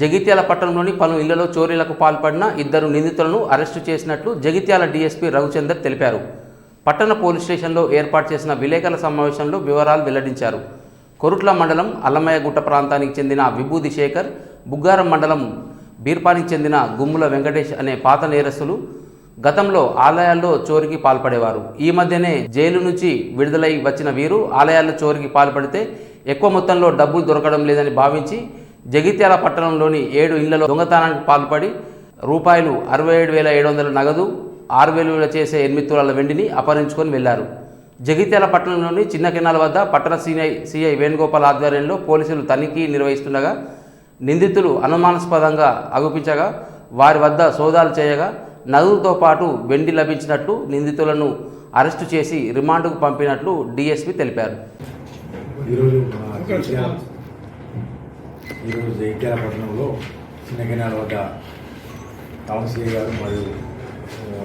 జగిత్యాల పట్టణంలోని పలు ఇళ్ళలో చోరీలకు పాల్పడిన ఇద్దరు నిందితులను అరెస్టు చేసినట్లు జగిత్యాల డీఎస్పీ రఘుచందర్ తెలిపారు. పట్టణ పోలీస్ స్టేషన్లో ఏర్పాటు చేసిన విలేకరుల సమావేశంలో వివరాలు వెల్లడించారు. కొరుట్ల మండలం అల్లమయ్యగుట్ట ప్రాంతానికి చెందిన విభూది శేఖర్ బుగ్గారం మండలం బీర్పానికి చెందిన గుమ్ముల వెంకటేష్ అనే పాత నేరస్తులు గతంలో ఆలయాల్లో చోరికి పాల్పడేవారు. ఈ మధ్యనే జైలు నుంచి విడుదలై వచ్చిన వీరు ఆలయాల్లో చోరికి పాల్పడితే ఎక్కువ మొత్తంలో డబ్బులు దొరకడం లేదని భావించి జగిత్యాల పట్టణంలోని ఏడు ఇళ్ళలో దొంగతనానికి పాల్పడి రూపాయలు అరవై ఏడు వేల ఏడు వందల నగదు ఆరు వేలు చేసే ఎనిమిది తులాల వెండిని అపహరించుకొని వెళ్ళారు జగిత్యాల పట్టణంలోని చిన్న కెనాల్ వద్ద పట్టణ సీఐ సిఐ వేణుగోపాల్ ఆధ్వర్యంలో పోలీసులు తనిఖీ నిర్వహిస్తుండగా నిందితులు అనుమానాస్పదంగా అగుపించగా వారి వద్ద సోదాలు చేయగా నగదుతో పాటు వెండి లభించినట్లు నిందితులను అరెస్టు చేసి రిమాండ్కు పంపినట్లు డీఎస్పీ తెలిపారు. ఈరోజు మన జగిత్యాల పట్టణంలో చిన్న వద్ద టౌన్ గారు మరియు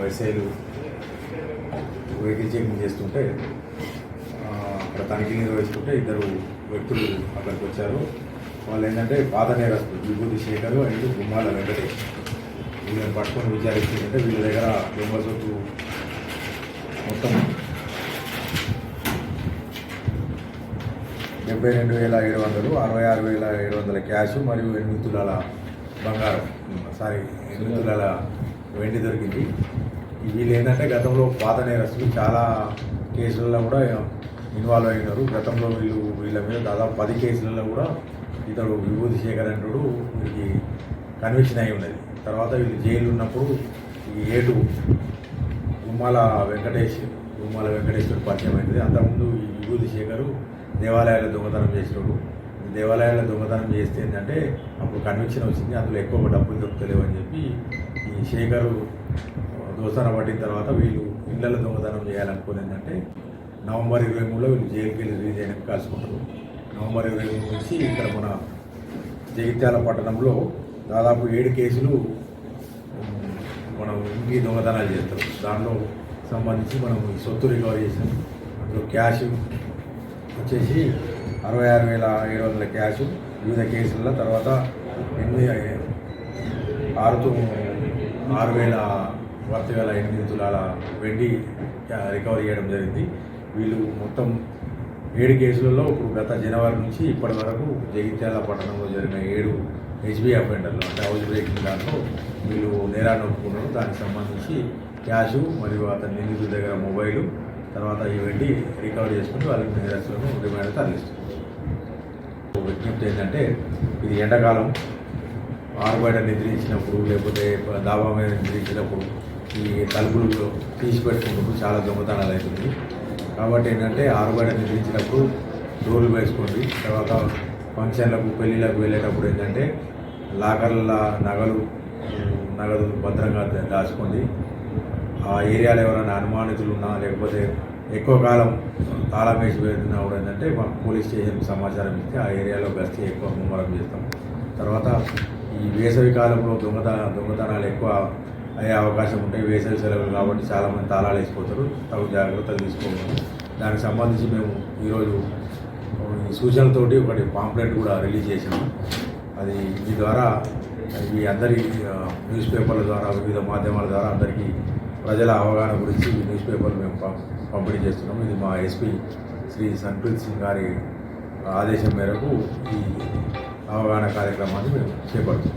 ఎస్ఐలు వెహికల్ చెకింగ్ చేస్తుంటే అక్కడ తనిఖీ నిర్వహిస్తుంటే ఇద్దరు వ్యక్తులు అక్కడికి వచ్చారు. వాళ్ళు ఏంటంటే పాత నేరస్తులు విభూతి శేఖర్ అండ్ గుమ్మాల వెంకటేష్. వీళ్ళని పట్టుకొని విచారిస్తుంటే వీళ్ళ దగ్గర బొమ్మ సొత్తు మొత్తం డెబ్బై రెండు వేల ఏడు వందలు అరవై ఆరు వేల ఏడు వందల క్యాష్ మరియు ఎనిమిది తులాల బంగారం. సారీ ఎనిమిది తులాల వెండి దొరికింది. వీళ్ళు ఏంటంటే గతంలో పాత నేరస్తులు చాలా కేసులలో కూడా ఇన్వాల్వ్ అయినారు. గతంలో వీళ్ళు వీళ్ళ మీద దాదాపు పది కేసులలో కూడా ఇతడు విభూతి శేఖర్ అంటుడు వీరికి కన్విక్షన్ అయి ఉన్నది. తర్వాత వీళ్ళు జైలు ఉన్నప్పుడు ఈ ఏటు గుమ్మాల వెంకటేష్ గుమ్మాల వెంకటేశ్వర పరిచయం అయింది. అంతకుముందు ఈ విభూతి శేఖరు దేవాలయాలు దొంగతనం చేసినప్పుడు ఈ దేవాలయాల దొంగతనం చేస్తే ఏంటంటే అప్పుడు కన్విక్షన్ వచ్చింది అందులో ఎక్కువ డబ్బులు దొరుకుతలేవు అని చెప్పి ఈ శేఖరు దోసన పట్టిన తర్వాత వీళ్ళు ఇళ్ళలో దొంగతనం చేయాలనుకోని ఏంటంటే నవంబర్ ఇరవై మూడులో వీళ్ళు జైలుకి వెళ్ళి రిలీజ్ అయినట్టు కాల్చుకుంటారు. నవంబర్ ఇరవై మూడు నుంచి ఇక్కడ మన జగిత్యాల పట్టణంలో దాదాపు ఏడు కేసులు మనం ఇంటికి దొంగతనాలు చేస్తాం దానిలో సంబంధించి మనం సొత్తు రికవరీ చేసాం అందులో క్యాష్ వచ్చేసి అరవై ఆరు వేల ఏడు వందల క్యాష్ వివిధ కేసుల తర్వాత ఎనిమిది ఆరుతో ఆరు వేల పది వేల ఎనిమిది తులాల వెండి రికవరీ చేయడం జరిగింది. వీళ్ళు మొత్తం ఏడు కేసులలో ఇప్పుడు గత జనవరి నుంచి ఇప్పటి వరకు జగిత్యాల పట్టణంలో జరిగిన ఏడు హెచ్బి అఫెండర్లు అంటే హౌస్ బ్రేకింగ్ దాంట్లో వీళ్ళు నేరాన్ని ఒప్పుకున్నారు. దానికి సంబంధించి క్యాష్ మరియు అతని నిందితుల దగ్గర మొబైలు తర్వాత ఇవన్నీ రికవర్ చేసుకుంటూ వాళ్ళకి నేరస్తులను రిమైండ్ తరలిస్తుంది విజ్ఞప్తి ఏంటంటే ఇది ఎండాకాలం ఆరుబయట నిద్రించినప్పుడు లేకపోతే దాబా మీద నిద్రించినప్పుడు ఈ తలుపులు తీసి పెట్టుకున్నప్పుడు చాలా దొంగతనాలు అవుతుంది. కాబట్టి ఏంటంటే ఆరుబయట నిద్రించినప్పుడు డోర్లు వేసుకోండి. తర్వాత ఫంక్షన్లకు పెళ్ళిళ్ళకు వెళ్ళేటప్పుడు ఏంటంటే లాకర్ల నగలు నగదు భద్రంగా దాచుకోండి. ఆ ఏరియాలో ఎవరైనా అనుమానితులు ఉన్నా లేకపోతే ఎక్కువ కాలం తాళం వేసి వెళ్తున్నా కూడా ఏంటంటే మాకు పోలీస్ స్టేషన్ సమాచారం ఇస్తే ఆ ఏరియాలో గస్తీ ఎక్కువ ముమ్మరం చేస్తాం. తర్వాత ఈ వేసవి కాలంలో దొంగతన దొంగతనాలు ఎక్కువ అయ్యే అవకాశం ఉంటాయి వేసవి సెలవులు కాబట్టి చాలామంది తాళాలు వేసిపోతారు. తగు జాగ్రత్తలు తీసుకోవాలి. దానికి సంబంధించి మేము ఈరోజు ఈ సూచనలతోటి ఒకటి పాంప్లెట్ కూడా రిలీజ్ చేసాము అది మీ ద్వారా ఈ అందరి న్యూస్ పేపర్ల ద్వారా వివిధ మాధ్యమాల ద్వారా అందరికీ ప్రజల అవగాహన గురించి ఈ న్యూస్ పేపర్ మేము పం- పంపిణీ చేస్తున్నాము ఇది మా ఎస్పీ శ్రీ సన్ప్రీత్ సింగ్ గారి ఆదేశం మేరకు ఈ అవగాహన కార్యక్రమాన్ని మేము చేపడుతున్నాం.